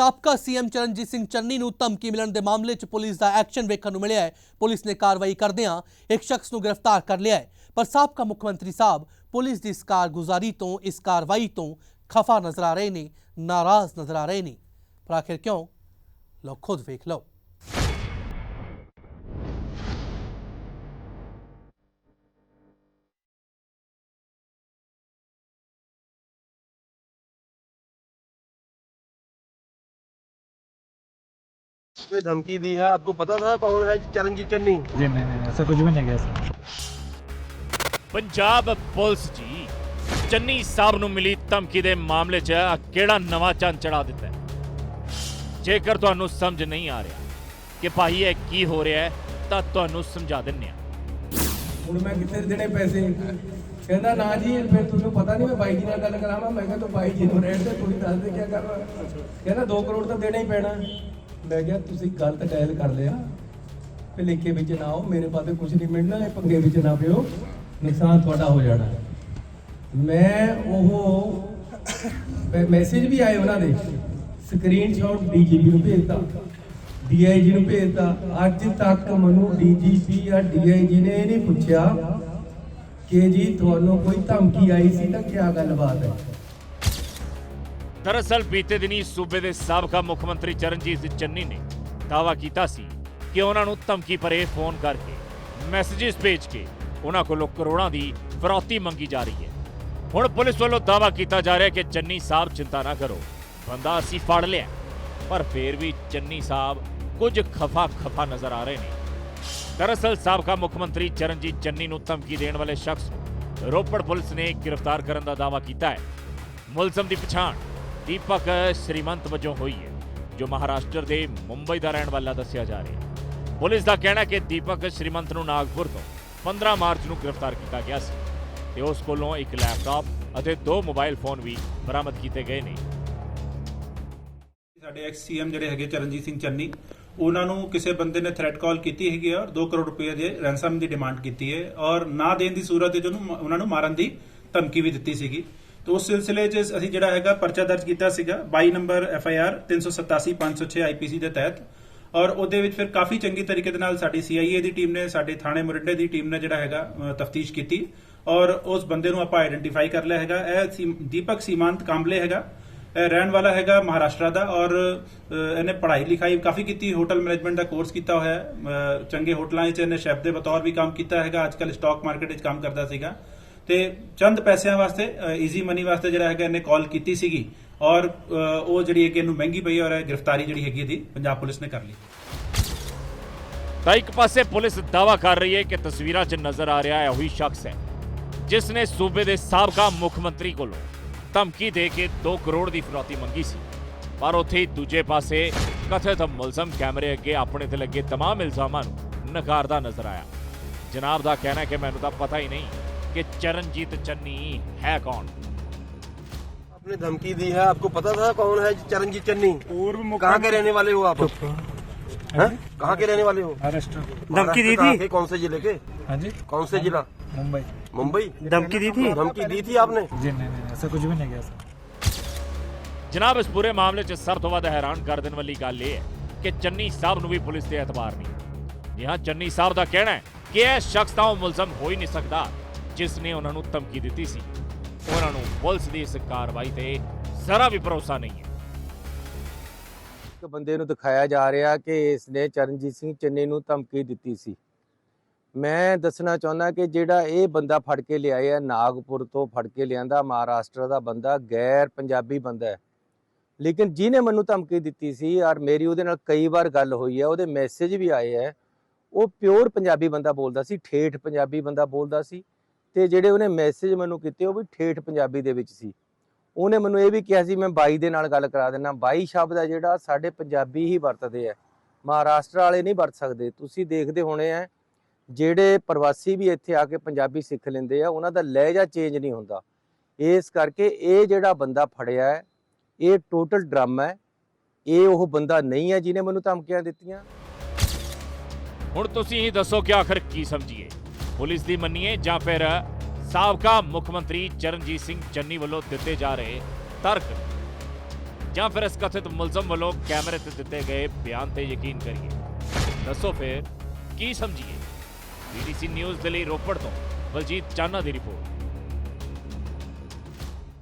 ਸਾਬਕਾ ਸੀਐਮ ਚਰਨਜੀਤ ਸਿੰਘ ਚੰਨੀ ਨੂੰ ਧਮਕੀ ਮਿਲਣ ਦੇ ਮਾਮਲੇ 'ਚ ਪੁਲਿਸ ਦਾ ਐਕਸ਼ਨ ਵੇਖਣ ਨੂੰ ਮਿਲਿਆ ਹੈ। ਪੁਲਿਸ ਨੇ ਕਾਰਵਾਈ ਕਰਦਿਆਂ ਇੱਕ ਸ਼ਖਸ ਨੂੰ ਗ੍ਰਿਫਤਾਰ ਕਰ ਲਿਆ ਹੈ। ਪਰ ਸਾਬਕਾ ਮੁੱਖ ਮੰਤਰੀ ਸਾਹਿਬ ਪੁਲਿਸ ਦੀ ਇਸ ਕਾਰਗੁਜ਼ਾਰੀ ਤੋਂ, ਇਸ ਕਾਰਵਾਈ ਤੋਂ ਖਫਾ ਨਜ਼ਰ ਆ ਰਹੇ ਨੇ, ਨਾਰਾਜ਼ ਨਜ਼ਰ ਆ ਰਹੇ ਨੇ। ਪਰ ਆਖਿਰ ਕਿਉਂ? ਲਓ, ਖੁਦ ਵੇਖ ਲਓ। कोई धमकी दी है आपको पता था कौन है चरणजीत चन्नी जी नहीं नहीं ऐसा कुछ भी नहीं किया सर ਪੰਜਾਬ ਪੁਲਿਸ ਜੀ ਚੰਨੀ ਸਾਹਿਬ ਨੂੰ ਮਿਲੀ ਧਮਕੀ ਦੇ ਮਾਮਲੇ 'ਚ ਆਹ ਕਿਹੜਾ ਨਵਾਂ ਚੰਨ ਚੜਾ ਦਿੱਤਾ ਹੈ? ਜੇਕਰ ਤੁਹਾਨੂੰ ਸਮਝ ਨਹੀਂ ਆ ਰਿਹਾ ਕਿ ਭਾਈ ਇਹ ਕੀ ਹੋ ਰਿਹਾ ਹੈ ਤਾਂ ਤੁਹਾਨੂੰ ਸਮਝਾ ਦਿੰਨੇ ਆ ਹੁਣ ਮੈਂ ਕਿੱਥੇ ਦੇਣੇ ਪੈਸੇ ਕਹਿੰਦਾ ਨਾ ਜੀ ਫਿਰ ਤੁਹਾਨੂੰ ਪਤਾ ਨਹੀਂ ਮੈਂ ਬਾਈ ਜੀ ਨਾਲ ਗੱਲ ਕਰਾਵਾਂ ਮੈਂ ਕਿਹਾ ਤੂੰ ਬਾਈ ਜੀ ਨੂੰ ਰਹਿਣ ਦੇ ਤੂੰ ਹੀ ਦੱਸ ਦੇ ਕੀ ਕਰਨਾ ਕਹਿੰਦਾ 2 ਕਰੋੜ ਤਾਂ ਦੇਣਾ ਹੀ ਪੈਣਾ ਮੈਂ ਕਿਹਾ, ਤੁਸੀਂ ਗਲਤ ਡਾਇਲ ਕਰ ਲਿਆ। ਤੇ ਵਿੱਚ ਨਾ ਆਓ, ਮੇਰੇ ਪਾਸੇ ਕੁਝ ਨਹੀਂ ਮਿਲਣਾ, ਇਹ ਪੰਗੇ ਵਿੱਚ ਨਾ ਪਿਓ। ਨੁਕਸਾਨ ਤੁਹਾਡਾ ਹੋ ਜਾਣਾ। ਮੈਂ ਉਹ ਮੈਸੇਜ ਵੀ ਆਏ ਉਹਨਾਂ ਦੇ। ਸਕਰੀਨਸ਼ਾਟ ਡੀਜੀਪੀ ਨੂੰ ਭੇਜਤਾ। ਡੀਆਈਜੀ ਨੂੰ ਭੇਜਤਾ। ਅੱਜ ਤੱਕ ਮੈਨੂੰ ਡੀਜੀਪੀ ਜਾਂ ਡੀਆਈਜੀ ਨੇ ਇਹ ਨਹੀਂ ਪੁੱਛਿਆ ਕਿ ਜੀ, ਤੁਹਾਨੂੰ ਕੋਈ ਧਮਕੀ ਆਈ ਸੀ ਤਾਂ ਕੀ ਗੱਲਬਾਤ ਹੈ? ਦਰਅਸਲ ਬੀਤੇ ਦਿਨੀ ਸੂਬੇ ਦੇ ਸਾਬਕਾ ਮੁੱਖ ਮੰਤਰੀ ਚਰਨਜੀਤ ਸਿੰਘ ਚੰਨੀ ਨੇ ਦਾਅਵਾ ਕੀਤਾ ਸੀ ਕਿ ਉਹਨਾਂ ਨੂੰ ਧਮਕੀ ਭਰੇ ਫੋਨ ਕਰਕੇ ਮੈਸੇजेस ਭੇਜ ਕੇ ਉਹਨਾਂ ਕੋਲੋਂ ਕਰੋੜਾਂ ਦੀ ਫਰੌਤੀ ਮੰਗੀ ਜਾ ਰਹੀ ਹੈ। ਹੁਣ ਪੁਲਿਸ ਵੱਲੋਂ ਦਾਅਵਾ ਕੀਤਾ ਜਾ ਰਿਹਾ ਕਿ ਚੰਨੀ ਸਾਹਿਬ ਚਿੰਤਾ ਨਾ ਕਰੋ। ਬੰਦਾ ਅਸੀਂ ਫੜ ਲਿਆ। ਪਰ ਫੇਰ ਵੀ ਚੰਨੀ ਸਾਹਿਬ ਕੁਝ ਖਫਾ ਖਫਾ ਨਜ਼ਰ ਆ ਰਹੇ ਨੇ। ਦਰਅਸਲ ਸਾਬਕਾ ਮੁੱਖ ਮੰਤਰੀ ਚਰਨਜੀਤ ਚੰਨੀ ਨੂੰ ਧਮਕੀ ਦੇਣ ਵਾਲੇ ਸ਼ਖਸ ਨੂੰ ਰੋਪੜ ਪੁਲਿਸ ਨੇ ਗ੍ਰਿਫਤਾਰ ਕਰਨ ਦਾ ਦਾਅਵਾ ਕੀਤਾ ਹੈ। ਮੁਲਜ਼ਮ ਦੀ ਪਛਾਣ ਦੀਪਕ ਸ਼੍ਰੀਮੰਤ ਵਜੋਂ ਹੋਈ ਹੈ, ਜੋ ਮਹਾਰਾਸ਼ਟਰ ਦੇ ਮੁੰਬਈ ਦਾ ਰਹਿਣ ਵਾਲਾ ਦੱਸਿਆ ਜਾ ਰਿਹਾ ਹੈ। ਪੁਲਿਸ ਦਾ ਕਹਿਣਾ ਹੈ ਕਿ ਦੀਪਕ ਸ਼੍ਰੀਮੰਤ ਨੂੰ ਨਾਗਪੁਰ ਤੋਂ 15 ਮਾਰਚ ਨੂੰ ਗ੍ਰਿਫਤਾਰ ਕੀਤਾ ਗਿਆ ਸੀ ਤੇ ਉਸ ਕੋਲੋਂ ਇੱਕ ਲੈਪਟਾਪ ਅਤੇ ਦੋ ਮੋਬਾਈਲ ਫੋਨ ਵੀ ਬਰਾਮਦ ਕੀਤੇ ਗਏ ਨੇ। ਸਾਡੇ ਐਕਸ ਸੀਐਮ ਜਿਹੜੇ ਹੈਗੇ ਚਰਨਜੀਤ ਸਿੰਘ ਚੰਨੀ, ਉਹਨਾਂ ਨੂੰ ਕਿਸੇ ਬੰਦੇ ਨੇ ਥ੍ਰੈਟ ਕਾਲ ਕੀਤੀ ਹੈਗੀ ਆ ਔਰ 2 ਕਰੋੜ ਰੁਪਏ ਦੇ ਰੈਂਸਮ ਦੀ ਡਿਮਾਂਡ ਕੀਤੀ ਹੈ ਔਰ ਨਾ ਦੇਣ ਦੀ ਸੂਰਤ ਵਿੱਚ ਉਹਨੂੰ ਉਹਨਾਂ ਨੂੰ ਮਾਰਨ ਦੀ ਧਮਕੀ ਵੀ ਦਿੱਤੀ ਸੀਗੀ। ਤੇ ਉਸ ਸਿਲਸਿਲੇ 'ਚ ਅਸੀਂ ਜਿਹੜਾ ਹੈਗਾ ਪਰਚਾ ਦਰਜ ਕੀਤਾ ਸੀਗਾ 22 number F I R 387 506 IPC ਦੇ ਤਹਿਤ ਔਰ ਉਹਦੇ ਵਿੱਚ ਫਿਰ ਕਾਫੀ ਚੰਗੀ ਤਰੀਕੇ ਦੇ ਨਾਲ ਸਾਡੀ ਸੀਆਈਏ ਦੀ ਟੀਮ ਨੇ ਸਾਡੇ ਥਾਣੇ ਮੁਰੱਡੇ ਦੀ ਟੀਮ ਨੇ ਜਿਹੜਾ ਹੈਗਾ ਤਫਤੀਸ਼ ਕੀਤੀ ਔਰ ਉਸ ਬੰਦੇ ਨੂੰ ਆਪਾਂ ਆਇਡੈਂਟੀਫਾਈ ਕਰ ਲਿਆ ਹੈਗਾ ਇਹ ਦੀਪਕ ਸੀਮਾਂਤ ਕਾਂਬਲੇ ਹੈਗਾ ਇਹ ਰਹਿਣ ਵਾਲਾ ਹੈਗਾ ਮਹਾਰਾਸ਼ਟਰ ਦਾ ਔਰ ਇਹਨੇ ਪੜ੍ਹਾਈ ਲਿਖਾਈ ਕਾਫੀ ਕੀਤੀ ਹੋਟਲ ਮੈਨੇਜਮੈਂਟ ਦਾ ਕੋਰਸ ਕੀਤਾ ਹੋਇਆ ਹੈ ਚੰਗੇ ਹੋਟਲਾਂ 'ਚ ਇਹਨੇ ਸ਼ੈਫ ਦੇ ਬਤੌਰ ਵੀ ਕੰਮ ਕੀਤਾ ਹੈਗਾ ਅੱਜਕੱਲ ਸਟਾਕ ਮਾਰਕੀਟ 'ਚ ਕੰਮ ਕਰਦਾ ਸੀਗਾ ਤੇ ਚੰਦ ਪੈਸਿਆਂ ਵਾਸਤੇ ਈਜ਼ੀ ਮਨੀ ਵਾਸਤੇ ਜਿਹੜਾ ਹੈਗਾ ਇਹਨੇ ਕਾਲ ਕੀਤੀ ਸੀਗੀ ਔਰ ਅ, ਉਹ ਜਿਹੜੀ ਹੈ ਕਿ ਇਹਨੂੰ ਮਹਿੰਗੀ ਪਈ ਔਰ ਇਹ ਗ੍ਰਿਫਤਾਰੀ ਜਿਹੜੀ ਹੈਗੀ ਇਹਦੀ ਪੰਜਾਬ ਪੁਲਿਸ ਨੇ ਕਰ ਲਈ ਤਾਂ ਇੱਕ ਪਾਸੇ ਪੁਲਿਸ ਦਾਅਵਾ ਕਰ ਰਹੀ ਹੈ ਕਿ ਤਸਵੀਰਾਂ 'ਚ ਨਜ਼ਰ ਆ ਰਿਹਾ ਹੈ ਉਹੀ ਸ਼ਖਸ ਹੈ ਜਿਸ ਨੇ ਸੂਬੇ ਦੇ ਸਾਬਕਾ ਮੁੱਖ ਮੰਤਰੀ ਕੋਲੋਂ ਧਮਕੀ ਦੇ ਕੇ 2 ਕਰੋੜ ਦੀ ਫਿਰੌਤੀ ਮੰਗੀ ਸੀ ਪਰ ਉੱਥੇ ਹੀ ਦੂਜੇ ਪਾਸੇ ਕਥਿਤ ਮੁਲਜ਼ਮ ਕੈਮਰੇ ਅੱਗੇ ਆਪਣੇ ਤੇ ਲੱਗੇ तमाम ਇਲਜ਼ਾਮਾਂ ਨੂੰ ਨਕਾਰਦਾ ਨਜ਼ਰ ਆਇਆ ਜਨਾਬ ਦਾ ਕਹਿਣਾ ਹੈ ਕਿ ਮੈਨੂੰ ਤਾਂ ਪਤਾ ਹੀ ਨਹੀਂ ਕਿ ਚਰਨਜੀਤ ਚੰਨੀ ਹੈ ਕੌਣ आपने धमकी दी है आपको पता था कौन है चरणजीत चन्नी पूर्व कहाँ के रहने वाले हो आप हैं? कहाँ के रहने वाले हो महाराष्ट्र धमकी दी थी कौन से जिले के हाँ जी कौन से जिला मुंबई मुंबई धमकी दी थी धमकी दी थी आपने जी नहीं नहीं ऐसा कुछ भी नहीं किया सर ਜਨਾਬ ਇਸ ਪੂਰੇ ਮਾਮਲੇ 'ਚ ਸਭ ਤੋਂ ਵੱਧ ਹੈਰਾਨ ਕਰ ਦੇਣ ਵਾਲੀ ਗੱਲ ਇਹ ਹੈ ਕਿ ਚੰਨੀ ਸਾਹਿਬ ਨੂੰ ਵੀ ਪੁਲਿਸ ਤੇ ਇਤਬਾਰ ਨਹੀਂ ਜੀ ਹਾਂ ਚੰਨੀ ਸਾਹਿਬ ਦਾ ਕਹਿਣਾ ਹੈ ਕਿ ਇਹ ਸ਼ਖਸ ਤਾਂ ਉਹ ਮੁਲਜ਼ਮ ਹੋ ਹੀ ਨਹੀਂ ਸਕਦਾ ਜਿਸ ਨੇ ਉਹਨਾਂ ਨੂੰ ਧਮਕੀ ਦਿੱਤੀ ਸੀ। ਉਹਨਾਂ ਨੂੰ ਪੁਲਿਸ ਦੀ ਇਸ ਕਾਰਵਾਈ ਤੇ ਜ਼ਰਾ ਵੀ ਭਰੋਸਾ ਨਹੀਂ ਹੈ। ਇੱਕ ਬੰਦੇ ਨੂੰ ਦਿਖਾਇਆ ਜਾ ਰਿਹਾ ਕਿ ਇਸ ਨੇ ਚਰਨਜੀਤ ਸਿੰਘ ਚੰਨੀ ਨੂੰ ਧਮਕੀ ਦਿੱਤੀ ਸੀ। ਮੈਂ ਦੱਸਣਾ ਚਾਹੁੰਦਾ ਕਿ ਜਿਹੜਾ ਇਹ ਬੰਦਾ ਫੜ ਕੇ ਲਿਆਇਆ ਨਾਗਪੁਰ ਤੋਂ ਫੜ ਕੇ ਲਿਆਂਦਾ, ਮਹਾਰਾਸ਼ਟਰ ਦਾ ਬੰਦਾ, ਗੈਰ ਪੰਜਾਬੀ ਬੰਦਾ ਹੈ। ਲੇਕਿਨ ਜਿਹਨੇ ਮੈਨੂੰ ਧਮਕੀ ਦਿੱਤੀ ਸੀ ਯਾਰ ਮੇਰੀ ਉਹਦੇ ਨਾਲ ਕਈ ਵਾਰ ਗੱਲ ਹੋਈ ਹੈ, ਉਹਦੇ ਮੈਸੇਜ ਵੀ ਆਏ ਹੈ, ਉਹ ਪਿਓਰ ਪੰਜਾਬੀ ਬੰਦਾ ਬੋਲਦਾ ਸੀ, ਠੇਠ ਪੰਜਾਬੀ ਬੰਦਾ ਬੋਲਦਾ ਸੀ। ਤੇ ਜਿਹੜੇ ਉਹਨੇ ਮੈਸੇਜ ਮੈਨੂੰ ਕੀਤੇ ਉਹ ਵੀ ਠੇਠ ਪੰਜਾਬੀ ਦੇ ਵਿੱਚ ਸੀ। ਉਹਨੇ ਮੈਨੂੰ ਇਹ ਵੀ ਕਿਹਾ ਸੀ, ਮੈਂ ਬਾਈ ਦੇ ਨਾਲ ਗੱਲ ਕਰਾ ਦੇਣਾ ਬਾਈ ਸ਼ਬਦ ਹੈ ਜਿਹੜਾ ਸਾਡੇ ਪੰਜਾਬੀ ਹੀ ਵਰਤਦੇ ਆ। ਮਹਾਰਾਸ਼ਟਰ ਵਾਲੇ ਨਹੀਂ ਵਰਤ ਸਕਦੇ। ਤੁਸੀਂ ਦੇਖਦੇ ਹੋਣੇ ਆ, ਜਿਹੜੇ ਪ੍ਰਵਾਸੀ ਵੀ ਇੱਥੇ ਆ ਕੇ ਪੰਜਾਬੀ ਸਿੱਖ ਲੈਂਦੇ ਆ, ਉਹਨਾਂ ਦਾ ਲਹਿਜਾ ਚੇਂਜ ਨਹੀਂ ਹੁੰਦਾ। ਇਸ ਕਰਕੇ ਇਹ ਜਿਹੜਾ ਬੰਦਾ ਫੜਿਆ ਹੈ, ਇਹ ਟੋਟਲ ਡਰਾਮਾ ਹੈ। ਇਹ ਉਹ ਬੰਦਾ ਨਹੀਂ ਹੈ ਜਿਹਨੇ ਮੈਨੂੰ ਧਮਕੀਆਂ ਦਿੱਤੀਆਂ। ਹੁਣ ਤੁਸੀਂ ਹੀ ਦੱਸੋ ਕਿ ਆਖਰ ਕੀ ਸਮਝੀਏ। ਪੁਲਿਸ ਦੀ ਮੰਨੀਏ ਜਾਂ ਫਿਰ ਸਾਬਕਾ ਮੁੱਖ ਮੰਤਰੀ ਚਰਨਜੀਤ ਸਿੰਘ ਚੰਨੀ ਵੱਲੋਂ ਦਿੱਤੇ ਜਾ ਰਹੇ ਤਰਕ ਜਾਂ ਫਿਰ ਇਸ ਕਥਿਤ ਮੁਲਜ਼ਮ ਵੱਲੋਂ ਕੈਮਰੇ ਤੇ ਦਿੱਤੇ ਗਏ ਬਿਆਨ ਤੇ ਯਕੀਨ ਕਰੀਏ। ਦੱਸੋ ਫਿਰ ਕੀ ਸਮਝੀਏ? ਬੀਡੀਸੀ ਨਿਊਜ਼ ਦੇ ਲਈ ਰੋਪੜ ਤੋਂ ਬਲਜੀਤ ਚਾਨਾ ਦੀ ਰਿਪੋਰਟ।